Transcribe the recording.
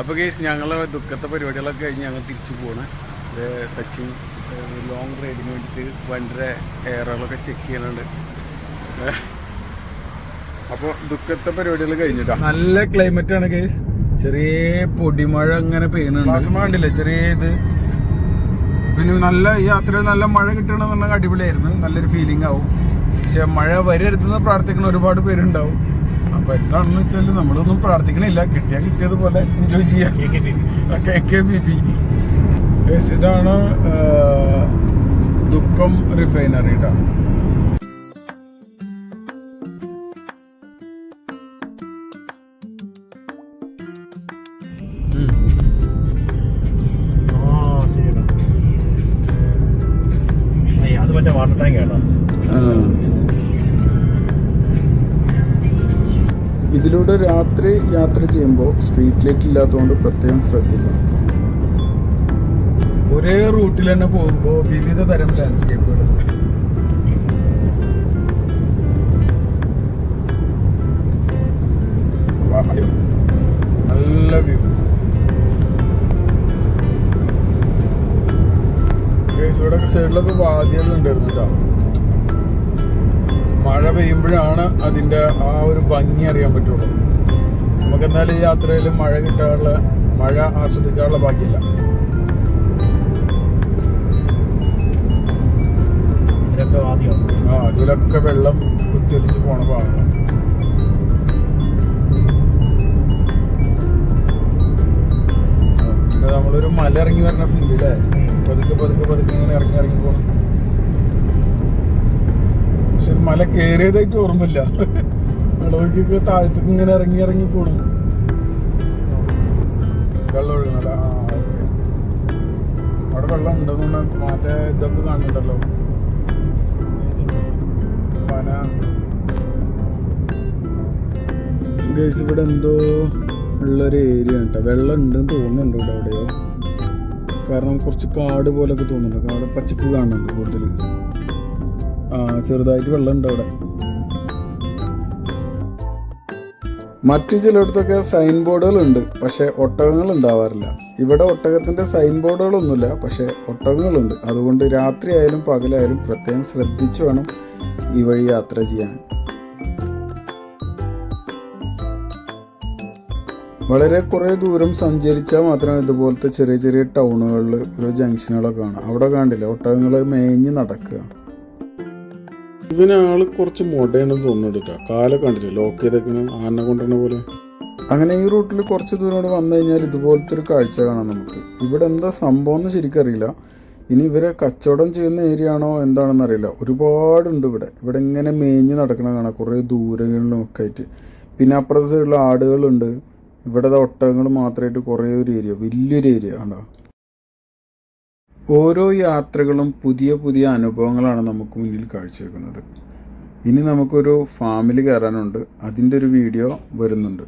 അപ്പോൾ കേസ് ഞങ്ങൾ ദുഃഖത്തെ പരിപാടികളൊക്കെ കഴിഞ്ഞ് ഞങ്ങൾ തിരിച്ചു പോകണം ഇത് സച്ചിൻ ലോങ് റൈഡിന് വേണ്ടിയിട്ട് വണ്ടിയുടെ എയറുകളൊക്കെ ചെക്ക് ചെയ്യുന്നുണ്ട് അപ്പോൾ ദുഃഖത്തെ പരിപാടികൾ കഴിഞ്ഞിട്ടാ? നല്ല ക്ലൈമറ്റ് ആണ് കേസ് ചെറിയ പൊടിമഴ അങ്ങനെ പെയ്യുന്നുണ്ട്. കണ്ടില്ലേ? ചെറിയ ഇത്. പിന്നെ നല്ല ഈ യാത്രയിൽ നല്ല മഴ കിട്ടണമെന്നുള്ള അടിപൊളിയായിരുന്നു. നല്ലൊരു ഫീലിംഗ് ആവും. പക്ഷെ മഴ വരരുതെന്ന് പ്രാർത്ഥിക്കുന്ന ഒരുപാട് പേരുണ്ടാവും. അപ്പൊ എന്താണെന്ന് വെച്ചാൽ നമ്മളൊന്നും പ്രാർത്ഥിക്കണില്ല. കിട്ടിയാ കിട്ടിയതുപോലെ എൻജോയ് ചെയ്യാം. കെ കെ ബി പി ഇതാണ് ദുഃഖം റിഫൈനറി കേട്ടോ അത് മറ്റേ വാട്ടർ ടാങ്ക് കേട്ടോ ഇതിലൂടെ രാത്രി യാത്ര ചെയ്യുമ്പോൾ സ്ട്രീറ്റ് ലൈറ്റ് ഇല്ലാത്തതുകൊണ്ട് പ്രത്യേകം ശ്രദ്ധിക്കണം. ഒരേ റൂട്ടിൽ തന്നെ പോകുമ്പോൾ വിവിധ തരം ലാൻഡ്സ്കേപ്പുകൾ നല്ല വ്യൂ സൈഡിലൊക്കെ വാദ്യങ്ങളുണ്ടായിരുന്നു കേട്ടോ മഴ പെയ്യുമ്പോഴാണ് അതിന്റെ ആ ഒരു ഭംഗി അറിയാൻ പറ്റുള്ളൂ. നമുക്ക് എന്തായാലും ഈ യാത്രയിൽ മഴ കിട്ടാനുള്ള മഴ ആസ്വദിക്കാനുള്ള ബാക്കിയില്ല ആ അതിലൊക്കെ വെള്ളം കുത്തിയൊലിച്ച് പോണ പിന്നെ നമ്മളൊരു മല ഇറങ്ങി വരണ ഫീൽ അല്ലേ പതുക്കെ പതുക്കെ പതുക്കെ ഇങ്ങനെ ഇറങ്ങി ഇറങ്ങി പോകണം മല കയറിയതായിട്ട് ഓർമ്മയില്ല. വിളവിക്ക് താഴത്തേക്ക് ഇങ്ങനെ ഇറങ്ങി ഇറങ്ങി പോണു. വെള്ളം ആ അവിടെ വെള്ളം ഉണ്ടെന്നുണ്ട് മറ്റേ ഇതൊക്കെ കാണുന്നുണ്ടല്ലോ. ഇവിടെ എന്തോ ഉള്ളൊരു ഏരിയ കേട്ടോ. വെള്ളം ഉണ്ടെന്ന് തോന്നുന്നുണ്ട് ഇവിടെ എവിടെയോ. കാരണം കുറച്ച് കാട് പോലൊക്കെ തോന്നുന്നുണ്ട്. അവിടെ പച്ചപ്പ് കാണുന്നുണ്ട് കൂടുതൽ. ആ ചെറുതായിട്ട് വെള്ളം ഉണ്ട് അവിടെ. മറ്റു ചിലയിടത്തൊക്കെ സൈൻ ബോർഡുകൾ ഉണ്ട് പക്ഷെ ഒട്ടകങ്ങൾ ഉണ്ടാവാറില്ല. ഇവിടെ ഒട്ടകത്തിന്റെ സൈൻ ബോർഡുകളൊന്നുമില്ല പക്ഷെ ഒട്ടകങ്ങളുണ്ട് അതുകൊണ്ട് രാത്രി ആയാലും പകലായാലും പ്രത്യേകം ശ്രദ്ധിച്ചു വേണം ഈ വഴി യാത്ര ചെയ്യാൻ. വളരെ കുറേ ദൂരം സഞ്ചരിച്ചാൽ മാത്രമാണ് ഇതുപോലത്തെ ചെറിയ ചെറിയ ടൗണുകളിൽ ഒരു ജംഗ്ഷനുകളൊക്കെ കാണാം. അവിടെ കണ്ടില്ല ഒട്ടകങ്ങൾ മേഞ്ഞ് നടക്കുക. ഇവനാൾ കുറച്ച് മൊടേണ് തോന്നുന്നുണ്ട് കാല കണ്ടില്ല ലോക്ക് ചെയ്തേക്കണ ആന കൊണ്ടുവരണ പോലെ. അങ്ങനെ ഈ റൂട്ടിൽ കുറച്ച് ദൂരം വന്നു കഴിഞ്ഞാൽ ഇതുപോലത്തെ ഒരു കാഴ്ച കാണാം നമുക്ക്. ഇവിടെ എന്താ സംഭവം എന്ന് ശരിക്കറിയില്ല ഇനി ഇവരെ കച്ചവടം ചെയ്യുന്ന ഏരിയ ആണോ എന്താണെന്ന് അറിയില്ല. ഒരുപാടുണ്ട് ഇവിടെ. ഇവിടെ ഇങ്ങനെ മേഞ്ഞ് നടക്കണ കാണാം. കുറേ ദൂരങ്ങളിലും ഒക്കെ ആയിട്ട്. പിന്നെ അപ്പുറത്തെ സൈഡിൽ ആടുകളുണ്ട്. ഇവിടെ ഒട്ടകങ്ങൾ മാത്രമായിട്ട് കുറേ ഒരു ഏരിയ വലിയൊരു ഏരിയ കണ്ടോ ഓരോ യാത്രകളും പുതിയ പുതിയ അനുഭവങ്ങളാണ് നമുക്ക് മുന്നിൽ കാഴ്ചവെക്കുന്നത്. ഇനി നമുക്കൊരു ഫാമിലി കയറാനുണ്ട്. അതിന്റെ ഒരു വീഡിയോ വരുന്നുണ്ട്.